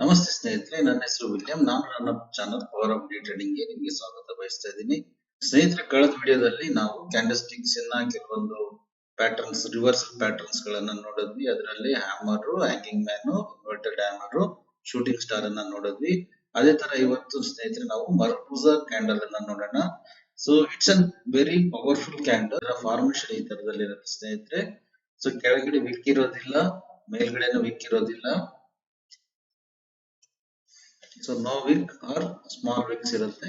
ನಮಸ್ತೆ ಸ್ನೇಹಿತರೆ, ನನ್ನ ಹೆಸರು ವಿಲಿಯಂ. ನಾನು ನನ್ನ ಚಾನಲ್ ಪವರ್ ಆಫ್ ಡೇ ಟ್ರೇಡಿಂಗ್ಗೆ ನಿಮಗೆ ಸ್ವಾಗತ ಬಯಸ್ತಾ ಇದ್ದೀನಿ. ಸ್ನೇಹಿತರೆ, ಕಳೆದ ವಿಡಿಯೋದಲ್ಲಿ ನಾವು ಕ್ಯಾಂಡಲ್ಸ್ಟಿಕ್ಸ್ ಇನ್ನ ಕೆಲವೊಂದು ಪ್ಯಾಟರ್ನ್ಸ್ ರಿವರ್ಸ್ ಪ್ಯಾಟರ್ನ್ಸ್ ಗಳನ್ನ ನೋಡಿದ್ವಿ. ಅದರಲ್ಲಿ hammer hanging man inverted hammer shooting star ಅನ್ನ ನೋಡಿದ್ವಿ. ಅದೇ ತರ ಇವತ್ತು ಸ್ನೇಹಿತರೆ, ನಾವು ಮರ್ಪೂಸಾ ಕ್ಯಾಂಡಲ್ ಅನ್ನ ನೋಡೋಣ. So it's an very powerful candle formation ಈ ತರದಲ್ಲಿ ಇರುತ್ತೆ ಸ್ನೇಹಿತರೆ. ಸೊ ಕೆಳಗಡೆ ವಿಕ್ ಇರೋದಿಲ್ಲ, ಮೇಲ್ಗಡೆನೂ ವಿಕ್ ಇರೋದಿಲ್ಲ. So no wick or small wicks ಇರುತ್ತೆ.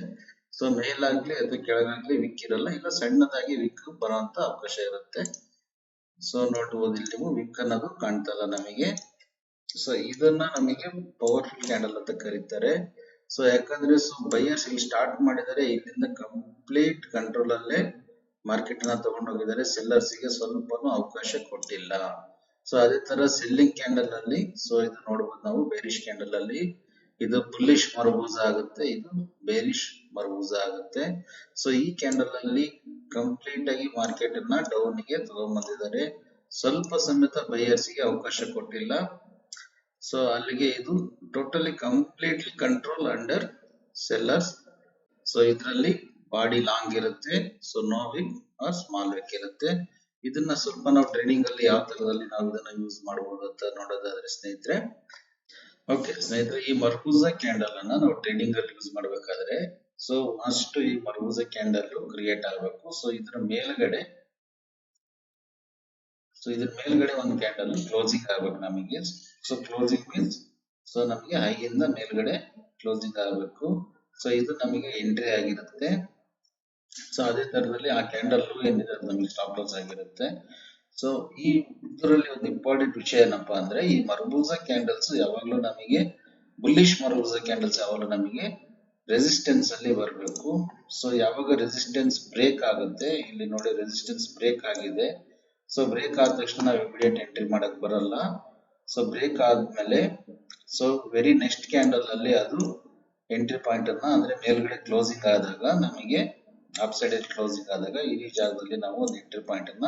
ಸೊ ಮೇಲಾಗ್ಲಿ ಅಥವಾ ಕೆಳಗಾಗ್ಲಿ ವಿಕ್ ಇರಲ್ಲ, ಇಲ್ಲ ಸಣ್ಣದಾಗಿ ವಿಕ್ ಬರುವಂತ ಅವಕಾಶ ಇರುತ್ತೆ. ಸೊ ನೋಡ್ಬೋದು ಇಲ್ಲಿ ವಿಕ್ ಅನ್ನೋದು ಕಾಣ್ತಲ್ಲ ನಮಗೆ. ಸೊ ಇದನ್ನ ನಮಗೆ ಪವರ್ಫುಲ್ ಕ್ಯಾಂಡಲ್ ಅಂತ ಕರೀತಾರೆ. ಸೊ ಯಾಕಂದ್ರೆ ಸೊ ಬೈಯರ್ಸ್ ಇಲ್ಲಿ ಸ್ಟಾರ್ಟ್ ಮಾಡಿದರೆ ಇಲ್ಲಿಂದ ಕಂಪ್ಲೀಟ್ ಕಂಟ್ರೋಲ್ ಅಲ್ಲೇ ಮಾರ್ಕೆಟ್ನ ತಗೊಂಡೋಗಿದ್ದಾರೆ. ಸೆಲ್ಲರ್ಸ್ಗೆ ಸ್ವಲ್ಪನೂ ಅವಕಾಶ ಕೊಟ್ಟಿಲ್ಲ. ಸೊ ಅದೇ ತರ ಸೆಲ್ಲಿಂಗ್ ಕ್ಯಾಂಡಲ್ ಅಲ್ಲಿ ಸೊ ಇದು ನೋಡಬಹುದು ನಾವು ಬೇರಿಶ್ ಕ್ಯಾಂಡಲ್ ಅಲ್ಲಿ. ಇದು ಬುಲ್ಲಿಶ್ ಮರಬೂಜ ಆಗುತ್ತೆ, ಇದು ಬೇರಿಶ್ ಮರಬೂಜ ಆಗುತ್ತೆ. ಸೊ ಈ ಕ್ಯಾಂಡಲ್ ಅಲ್ಲಿ ಕಂಪ್ಲೀಟ್ ಆಗಿ ಮಾರ್ಕೆಟ್ ಅನ್ನ ಡೌನ್ಗೆ ತಗೊಂಡ್ಬಂದಿದ್ದಾರೆ ಸ್ವಲ್ಪ ಸಮೇತ ಬೈಯರ್ಸ್ಗೆ ಅವಕಾಶ ಕೊಟ್ಟಿಲ್ಲ. ಸೊ ಅಲ್ಲಿಗೆ ಇದು totally completely control under sellers so ಇದರಲ್ಲಿ ಬಾಡಿ ಲಾಂಗ್ ಇರುತ್ತೆ. So no wick or small wick ಇರುತ್ತೆ. ಇದನ್ನ ಸ್ವಲ್ಪ ನಾವು ಟ್ರೇಡಿಂಗ್ ಅಲ್ಲಿ ಯಾವ ತರದಲ್ಲಿ ನಾವು ಇದನ್ನ ಯೂಸ್ ಮಾಡಬಹುದು ಅಂತ ನೋಡೋದಾದ್ರೆ ಸ್ನೇಹಿತರೆ ಓಕೆ ಸ್ನೇಹಿತರೆ, ಈ ಮರ್ಕೂಸ ಕ್ಯಾಂಡಲ್ ಅನ್ನ ನಾವು ಟ್ರೇಡಿಂಗ್ ಅಲ್ಲಿ ಯೂಸ್ ಮಾಡಬೇಕಾದ್ರೆ ಸೊ ಅಷ್ಟು ಈ ಮರ್ಕೂಸ ಕ್ಯಾಂಡಲ್ ಕ್ರಿಯೇಟ್ ಆಗಬೇಕು. ಸೊ ಇದರ ಮೇಲ್ಗಡೆ ಸೊ ಇದ್ರ ಮೇಲ್ಗಡೆ ಒಂದು ಕ್ಯಾಂಡಲ್ ಕ್ಲೋಸಿಂಗ್ ಆಗ್ಬೇಕು ನಮಗೆ. ಸೊ ಕ್ಲೋಸಿಂಗ್ ಮೀನ್ಸ್ ಸೊ ನಮಗೆ ಹೈಯಿಂದ ಮೇಲ್ಗಡೆ ಕ್ಲೋಸಿಂಗ್ ಆಗಬೇಕು. ಸೊ ಇದು ನಮಗೆ ಎಂಟ್ರಿ ಆಗಿರುತ್ತೆ. ಸೊ ಅದೇ ತರದಲ್ಲಿ ಆ ಕ್ಯಾಂಡಲ್ ಏನಿದೆ ನಮಗೆ ಸ್ಟಾಪ್ ಲಾಸ್ ಆಗಿರುತ್ತೆ. ಸೊ ಈ ಇದರಲ್ಲಿ ಒಂದು ಇಂಪಾರ್ಟೆಂಟ್ ವಿಷಯ ಏನಪ್ಪಾ ಅಂದ್ರೆ, ಈ ಮರ್ಬೂಜಾ ಕ್ಯಾಂಡಲ್ಸ್ ಯಾವಾಗ್ಲೂ ನಮಗೆ ಬುಲ್ಲಿಶ್ ಮರ್ಬೂಜಾ ಕ್ಯಾಂಡಲ್ಸ್ ಯಾವಾಗಲೂ ನಮಗೆ ರೆಸಿಸ್ಟೆನ್ಸ್ ಅಲ್ಲಿ ಬರಬೇಕು. ಸೊ ಯಾವಾಗ ರೆಸಿಸ್ಟೆನ್ಸ್ ಬ್ರೇಕ್ ಆಗುತ್ತೆ, ಇಲ್ಲಿ ನೋಡಿ ರೆಸಿಸ್ಟೆನ್ಸ್ ಬ್ರೇಕ್ ಆಗಿದೆ. ಸೊ ಬ್ರೇಕ್ ಆದ ತಕ್ಷಣ ನಾವು ಇಮಿಡಿಯೇಟ್ ಎಂಟ್ರಿ ಮಾಡಕ್ ಬರಲ್ಲ. ಸೊ ಬ್ರೇಕ್ ಆದ್ಮೇಲೆ ಸೊ ವೆರಿ ನೆಕ್ಸ್ಟ್ ಕ್ಯಾಂಡಲ್ ಅಲ್ಲಿ ಅದು ಎಂಟ್ರಿ ಪಾಯಿಂಟ್ ಅನ್ನ ಅಂದ್ರೆ ಮೇಲ್ಗಡೆ ಕ್ಲೋಸಿಂಗ್ ಆದಾಗ ನಮಗೆ ಅಪ್ ಸೈಡ್ ಕ್ಲೋಸಿಂಗ್ ಆದಾಗ ಈ ಜಾಗದಲ್ಲಿ ನಾವು ಒಂದು ಎಂಟ್ರಿ ಪಾಯಿಂಟ್ ಅನ್ನ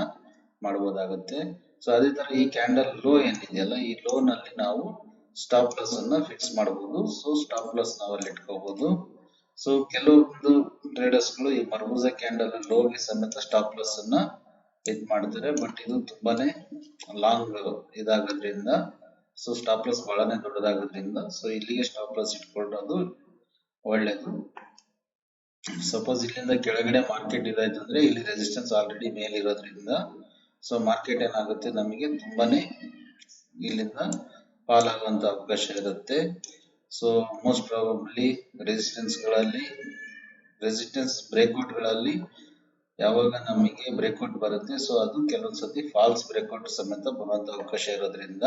ಮಾಡಬಹುದಾಗುತ್ತೆ ಸೊ ಅದೇ ತರ ಈ ಕ್ಯಾಂಡಲ್ ಲೋ ಏನಿದೆಯಲ್ಲ, ಈ ಲೋ ನಲ್ಲಿ ನಾವು ಸ್ಟಾಪ್ ಲಾಸ್ ಅನ್ನ ಫಿಕ್ಸ್ ಮಾಡಬಹುದು ಸೊ ಸ್ಟಾಪ್ ಲಾಸ್ ಅಲ್ಲಿ ಇಟ್ಕೋಬಹುದು ಸೊ ಕೆಲವೊಂದು ಟ್ರೇಡರ್ಸ್ಗಳು ಈ ಮರ್ಬೂಜ ಕ್ಯಾಂಡಲ್ ಲೋ ಗೆ ಸಮೇತ ಸ್ಟಾಪ್ ಲಾಸ್ ಅನ್ನ ಇದ್ ಮಾಡ್ತಾರೆ. ಬಟ್ ಇದು ತುಂಬಾನೇ ಲಾಂಗ್ ಇದಾಗೋದ್ರಿಂದ ಸೊ ಸ್ಟಾಪ್ ಲಾಸ್ ಬಹಳನೇ ದೊಡ್ಡದಾಗೋದ್ರಿಂದ ಸೊ ಇಲ್ಲಿಗೆ ಸ್ಟಾಪ್ ಲಾಸ್ ಇಟ್ಕೊಳ್ಳೋದು ಒಳ್ಳೇದು. ಸಪೋಸ್ ಇಲ್ಲಿಂದ ಕೆಳಗಡೆ ಮಾರ್ಕೆಟ್ ಇದಾಯ್ತು ಅಂದ್ರೆ ಇಲ್ಲಿ ರೆಸಿಸ್ಟೆನ್ಸ್ ಆಲ್ರೆಡಿ ಮೇಲೆ ಇರೋದ್ರಿಂದ ಸೊ ಮಾರ್ಕೆಟ್ ಏನಾಗುತ್ತೆ? ನಮಗೆ ತುಂಬಾನೇ ಇಲ್ಲಿಂದ ಫಾಲ್ ಆಗುವಂತ ಅವಕಾಶ ಇರುತ್ತೆ. ಸೊ ಮೋಸ್ಟ್ ಪ್ರಾಬಬ್ಲಿ ರೆಸಿಸ್ಟೆನ್ಸ್ಗಳಲ್ಲಿ ರೆಸಿಸ್ಟೆನ್ಸ್ ಬ್ರೇಕ್ಔಟ್ಗಳಲ್ಲಿ ಯಾವಾಗ ನಮಗೆ ಬ್ರೇಕ್ಔಟ್ ಬರುತ್ತೆ? ಸೊ ಅದು ಕೆಲವೊಂದ್ಸತಿ ಫಾಲ್ಸ್ ಬ್ರೇಕ್ಔಟ್ ಸಮೇತ ಬರುವಂತ ಅವಕಾಶ ಇರೋದ್ರಿಂದ.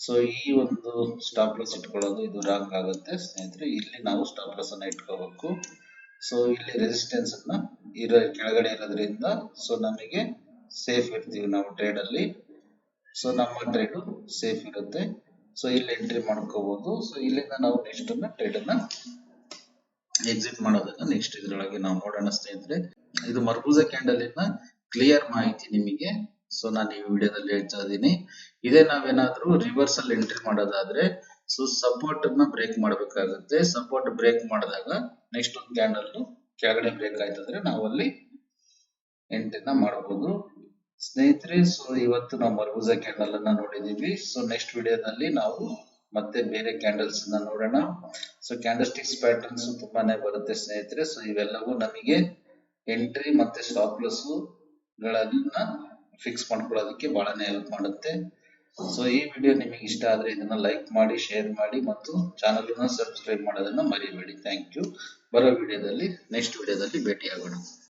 ಸೊ ಈ ಒಂದು ಸ್ಟಾಪ್ ಲಾಸ್ ಇಟ್ಕೊಳ್ಳೋದು ಇದು ರಾಂಗ್ ಆಗುತ್ತೆ. ಸ್ನೇಹಿತರೆ, ಇಲ್ಲಿ ನಾವು ಸ್ಟಾಪ್ ಲಾಸ್ ಅನ್ನ ಇಟ್ಕೋಬೇಕು. ಸೊ ಇಲ್ಲಿ ರೆಸಿಸ್ಟೆನ್ಸ್ ಅನ್ನ ಇರೋ ಕೆಳಗಡೆ ಇರೋದ್ರಿಂದ ಸೊ ನಮಗೆ ಸೇಫ್ ಇರ್ತೀವಿ ನಾವು ಟ್ರೇಡ್ ಅಲ್ಲಿ. ಸೊ ನಮ್ಮ ಟ್ರೇಡ್ ಸೇಫ್ ಇರುತ್ತೆ. ಸೊ ಇಲ್ಲಿ ಎಂಟ್ರಿ ಮಾಡ್ಕೋಬಹುದು ಸೊ ಇಲ್ಲಿಂದ ನಾವು ನೆಕ್ಸ್ಟ್ ಟ್ರೇಡ್ ಅನ್ನ ಎಕ್ಸಿಟ್ ಮಾಡೋದನ್ನ ನೆಕ್ಸ್ಟ್ ಇದ್ರೊಳಗೆ ನಾವು ನೋಡೋಣ ಸ್ನೇಹಿತರೆ. ಇದು ಮರ್ಬೂಜ ಕ್ಯಾಂಡಲ್ ಇಂದ ಕ್ಲಿಯರ್ ಮಾಹಿತಿ ನಿಮಗೆ. ಸೊ ನಾನು ಈ ವಿಡಿಯೋದಲ್ಲಿ ಹೇಳ್ತಾ ಇದ್ದೀನಿ. ಇದೇ ನಾವೇನಾದ್ರೂ ರಿವರ್ಸ್ ಅಲ್ಲಿ ಎಂಟ್ರಿ ಮಾಡೋದಾದ್ರೆ ಸೊ ಸಪೋರ್ಟ್ ಅನ್ನ ಬ್ರೇಕ್ ಮಾಡಬೇಕಾಗುತ್ತೆ. ಸಪೋರ್ಟ್ ಬ್ರೇಕ್ ಮಾಡಿದಾಗ ನೆಕ್ಸ್ಟ್ ಒಂದು ಕ್ಯಾಂಡಲ್ ಕೆಳಗಡೆ ಬ್ರೇಕ್ ಆಯ್ತಂದ್ರೆ ನಾವು ಅಲ್ಲಿ ಎಂಟ್ರಿನ ಮಾಡಬಹುದು ಸ್ನೇಹಿತರೆ ಸೊ ಇವತ್ತು ನಾವು ಮರ್ಬೂಜಾ ಕ್ಯಾಂಡಲ್ ಅನ್ನ ನೋಡಿದೀವಿ. ಸೊ ನೆಕ್ಸ್ಟ್ ವಿಡಿಯೋದಲ್ಲಿ ನಾವು ಮತ್ತೆ ಬೇರೆ ಕ್ಯಾಂಡಲ್ಸ್ನ ನೋಡೋಣ. ಸೊ ಕ್ಯಾಂಡಲ್ಸ್ಟಿಕ್ಸ್ ಪ್ಯಾಟರ್ನ್ಸ್ ತುಂಬಾನೇ ಬರುತ್ತೆ ಸ್ನೇಹಿತರೆ. ಸೊ ಇವೆಲ್ಲವೂ ನಮಗೆ ಎಂಟ್ರಿ ಮತ್ತೆ ಸ್ಟಾಪ್ ಲಾಸ್ ಗಳನ್ನ ಫಿಕ್ಸ್ ಮಾಡ್ಕೊಳ್ಳೋದಕ್ಕೆ ಬಹಳನೇ ಹೆಲ್ಪ್ ಮಾಡುತ್ತೆ. ಸೊ ಈ ವಿಡಿಯೋ ನಿಮಗೆ ಇಷ್ಟ ಆದ್ರೆ ಇದನ್ನ ಲೈಕ್ ಮಾಡಿ ಶೇರ್ ಮಾಡಿ ಮತ್ತು ಚಾನಲ್ ಅನ್ನ ಸಬ್ಸ್ಕ್ರೈಬ್ ಮಾಡೋದನ್ನ ಮರಿಬೇಡಿ. ಥ್ಯಾಂಕ್ ಯು ಬರೋ ವಿಡಿಯೋದಲ್ಲಿ ನೆಕ್ಸ್ಟ್ ವಿಡಿಯೋದಲ್ಲಿ ಭೇಟಿಯಾಗೋಣ.